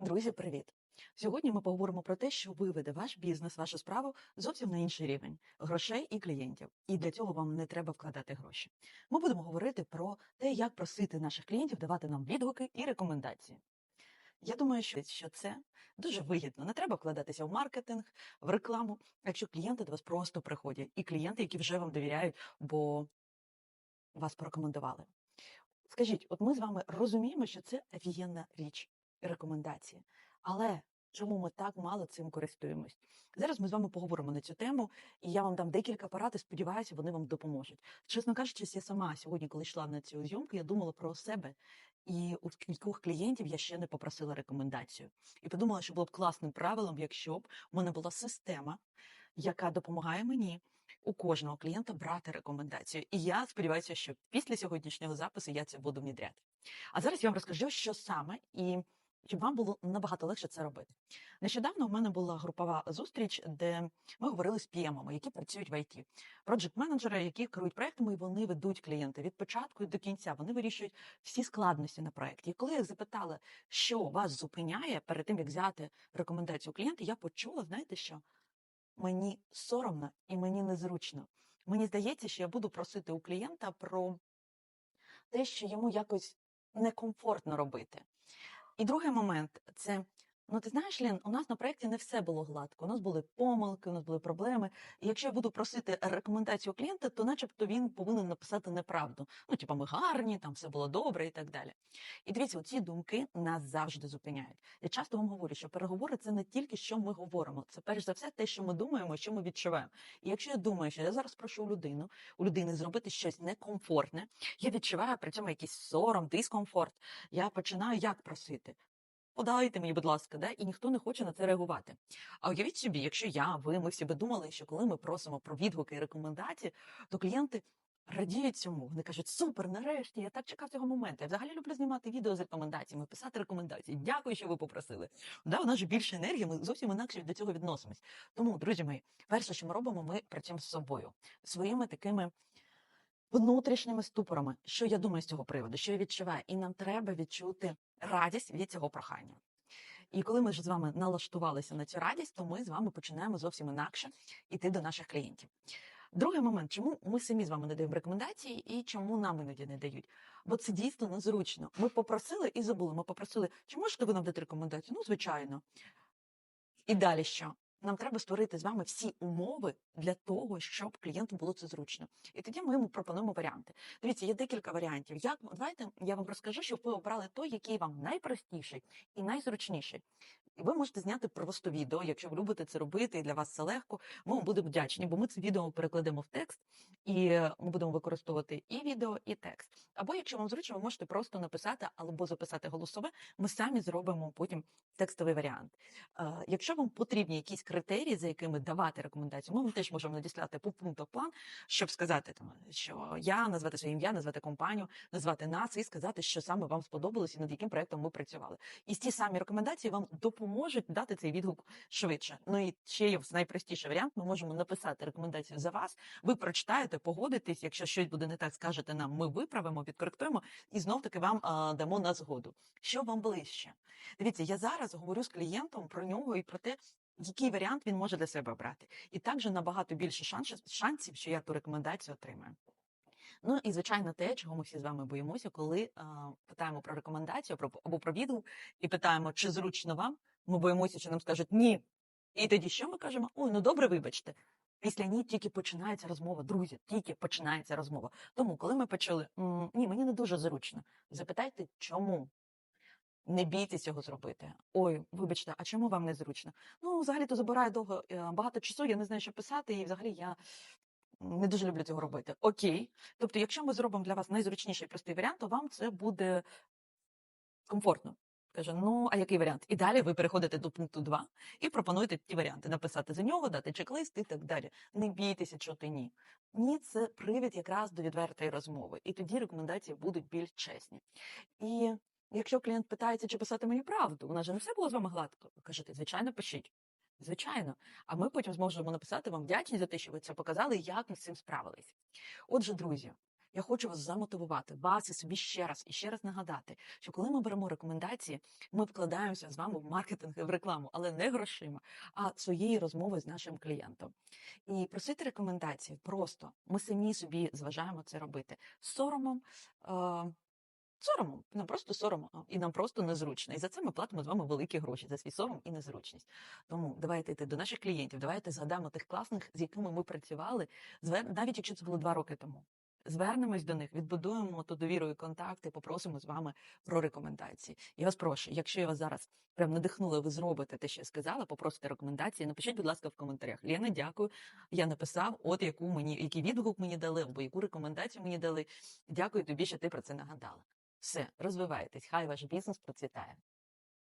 Друзі, привіт! Сьогодні ми поговоримо про те, що виведе ваш бізнес, вашу справу зовсім на інший рівень грошей і клієнтів. І для цього вам не треба вкладати гроші. Ми будемо говорити про те, як просити наших клієнтів давати нам відгуки і рекомендації. Я думаю, що це дуже вигідно. Не треба вкладатися в маркетинг, в рекламу, якщо клієнти до вас просто приходять, і клієнти, які вже вам довіряють, бо вас порекомендували. Скажіть, от ми з вами розуміємо, що це офігенна річ рекомендації. Але чому ми так мало цим користуємось? Зараз ми з вами поговоримо на цю тему, і я вам дам декілька порад, і сподіваюся, вони вам допоможуть. Чесно кажучи, я сама сьогодні, коли йшла на цю зйомку, я думала про себе. І у кількох клієнтів я ще не попросила рекомендацію. І подумала, що було б класним правилом, якщо б у мене була система, яка допомагає мені у кожного клієнта брати рекомендацію. І я сподіваюся, що після сьогоднішнього запису я це буду внідряти. А зараз я вам розкажу, що саме і щоб вам було набагато легше це робити. Нещодавно у мене була групова зустріч, де ми говорили з піємами, які працюють в ІТ. проджект менеджери які керують проектами, і вони ведуть клієнта від початку до кінця. Вони вирішують всі складності на проєкті. І коли я запитала, що вас зупиняє перед тим, як взяти рекомендацію клієнта, я почула, знаєте що? Мені соромно і мені незручно. Мені здається, що я буду просити у клієнта про те, що йому якось некомфортно робити. І другий момент це Ну, ти знаєш, Лін, у нас на проєкті не все було гладко. У нас були помилки, у нас були проблеми. І якщо я буду просити рекомендацію клієнта, то начебто він повинен написати неправду. Ну, типу, ми гарні, там все було добре і так далі. І дивіться, ці думки нас завжди зупиняють. Я часто вам говорю, що переговори це не тільки що ми говоримо, це перш за все те, що ми думаємо, що ми відчуваємо. І якщо я думаю, що я зараз прошу людину, у людини зробити щось некомфортне, я відчуваю при цьому якийсь сором, дискомфорт. Я починаю як просити подайте мені, будь ласка, да? і ніхто не хоче на це реагувати. А уявіть собі, якщо я, ви, ми всі би думали, що коли ми просимо про відгуки і рекомендації, то клієнти. Радіють цьому, вони кажуть, супер, нарешті, я так чекав цього моменту. Я взагалі люблю знімати відео з рекомендаціями, писати рекомендації. Дякую, що ви попросили. Да, у нас же більше енергії, ми зовсім інакше до цього відносимось. Тому, друзі мої, перше, що ми робимо, ми працюємо з собою, своїми такими внутрішніми ступорами. Що я думаю з цього приводу, що я відчуваю, і нам треба відчути радість від цього прохання. І коли ми ж з вами налаштувалися на цю радість, то ми з вами починаємо зовсім інакше йти до наших клієнтів. Другий момент, чому ми самі з вами не даємо рекомендації і чому нам іноді не дають? Бо це дійсно незручно. Ми попросили і забули. Ми попросили, чи можете ви нам дати рекомендацію? Ну, звичайно. І далі що? Нам треба створити з вами всі умови для того, щоб клієнту було це зручно. І тоді ми йому пропонуємо варіанти. Дивіться, є декілька варіантів. Як давайте я вам розкажу, щоб ви обрали той, який вам найпростіший і найзручніший. І ви можете зняти просто відео, якщо ви любите це робити, і для вас це легко. Ми вам будемо вдячні, бо ми це відео перекладемо в текст, і ми будемо використовувати і відео, і текст. Або якщо вам зручно, ви можете просто написати або записати голосове. Ми самі зробимо потім текстовий варіант. Якщо вам потрібні якісь критерії, за якими давати рекомендацію, ми вам теж можемо надіслати по пунктах план, щоб сказати, що я назвати своє ім'я, назвати компанію, назвати нас і сказати, що саме вам сподобалось і над яким проектом ми працювали. І ці самі рекомендації вам допоможуть дати цей відгук швидше. Ну і ще є найпростіший варіант. Ми можемо написати рекомендацію за вас. Ви прочитаєте, погодитесь. Якщо щось буде не так, скажете нам, ми виправимо, підкоректуємо і знов таки вам а, дамо на згоду. Що вам ближче? Дивіться, я зараз говорю з клієнтом про нього і про те, який варіант він може для себе обрати. І також набагато більше шансів, що я ту рекомендацію отримаю. Ну і звичайно, те, чого ми всі з вами боїмося, коли а, питаємо про рекомендацію про, або про відгук, і питаємо, чи зручно вам. Ми боїмося, що нам скажуть ні. І тоді що ми кажемо? Ой, ну добре, вибачте. Після ні тільки починається розмова, друзі, тільки починається розмова. Тому, коли ми почули ні, мені не дуже зручно. Запитайте, чому не бійтесь цього зробити. Ой, вибачте, а чому вам не зручно? Ну, взагалі то забирає довго е, багато часу, я не знаю, що писати, і взагалі я не дуже люблю цього робити. Окей. Тобто, якщо ми зробимо для вас найзручніший простий варіант, то вам це буде комфортно. Каже, ну а який варіант? І далі ви переходите до пункту 2 і пропонуєте ті варіанти написати за нього, дати чек-лист і так далі. Не бійтеся, що ти ні. Ні, це привід якраз до відвертої розмови. І тоді рекомендації будуть більш чесні. І Якщо клієнт питається, чи писати мені правду, у нас же не все було з вами гладко. Кажете, звичайно, пишіть. Звичайно, а ми потім зможемо написати вам вдячність за те, що ви це показали, як ми з цим справились. Отже, друзі, Я хочу вас замотивувати, вас і собі ще раз і ще раз нагадати, що коли ми беремо рекомендації, ми вкладаємося з вами в маркетинг і в рекламу, але не грошима, а своєю розмовою з нашим клієнтом. І просити рекомендації просто ми самі собі зважаємо це робити соромом. Е- Соромом, нам просто соромно і нам просто незручно. І за це ми платимо з вами великі гроші за свій сором і незручність. Тому давайте йти до наших клієнтів, давайте згадаємо тих класних, з якими ми працювали, навіть якщо це було два роки тому. Звернемось до них, відбудуємо ту довіру і контакти, попросимо з вами про рекомендації. Я вас прошу, якщо я вас зараз прям надихнула, ви зробите те, що я сказала, попросите рекомендації. Напишіть, будь ласка, в коментарях. Лена, дякую. Я написав, от яку мені, який відгук мені дали, або яку рекомендацію мені дали. Дякую тобі, що ти про це нагадала. Все, розвивайтесь. Хай ваш бізнес процвітає.